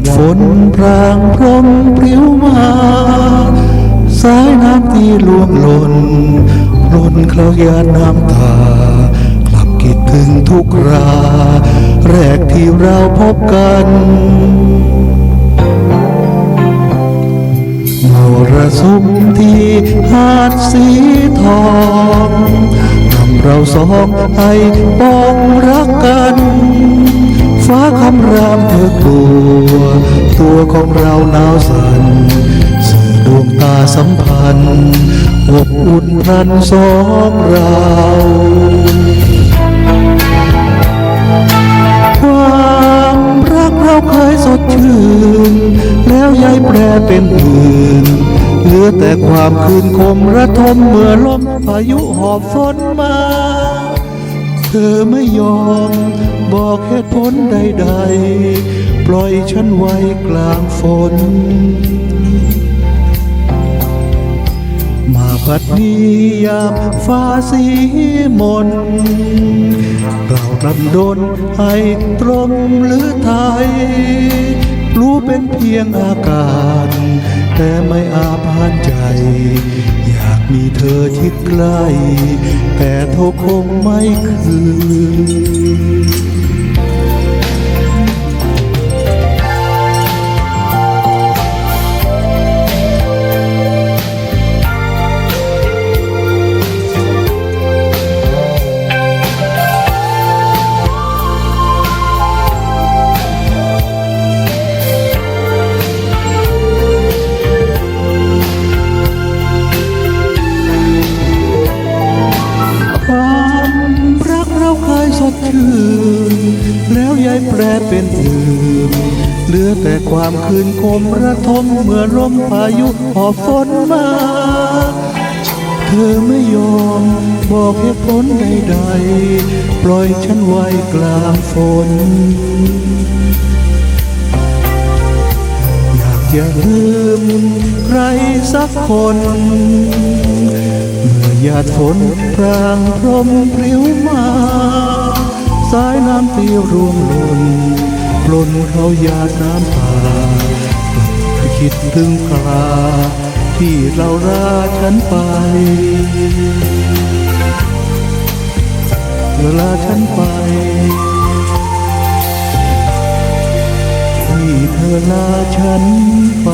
ดฝนพรางพรมปลิวมาสายน้ำที่ล่วงหล่นหล่นเคลายาน้ำตา กลับคิดถึงทุกรา แรกที่เราพบกันมรสุมที่หาดสีทองนำเราสองให้ปองรักกัน ฟ้าคำรามเธอกลัว ตัวของเราหนาวสั่นสื่อดวงตาสัมพันธ์อบอุ่นรันสองเราความรักเราเคยสดชื่น แล้วยายแปรเป็นอื่นเหลือแต่ความคืนคมระทมเมื่อลมพายุหอบฝนมา เธอไม่ยอม บอกเหตุผลใดๆ ปล่อยฉันไว้กลางฝน มาพัดนี้ยามฟ้าสีมนเราดันดนให้ตรงหรือไทย รู้เป็นเพียงอาการแต่ไม่อาพานใจ มีเธอชิดใกล้ แต่เธอคงไม่คืน ชื่น แล้วยายแปรเป็นอื่น เหลือแต่ความคืนคมระทมเมื่อลมพายุหอบฝนมา เธอไม่ยอมบอกเหตุผลใดๆ ปล่อยฉันไว้กลางฝนอยากอย่าลืมใครสักคน เมื่อหยาดฝนพรางพรมพริ้วมา ร่วมหล่นปล้นเขายาดน้ำตากลับไปคิดถึงคราที่เราราฉันไปเธอลาฉันไป ที่เธอลาฉันไป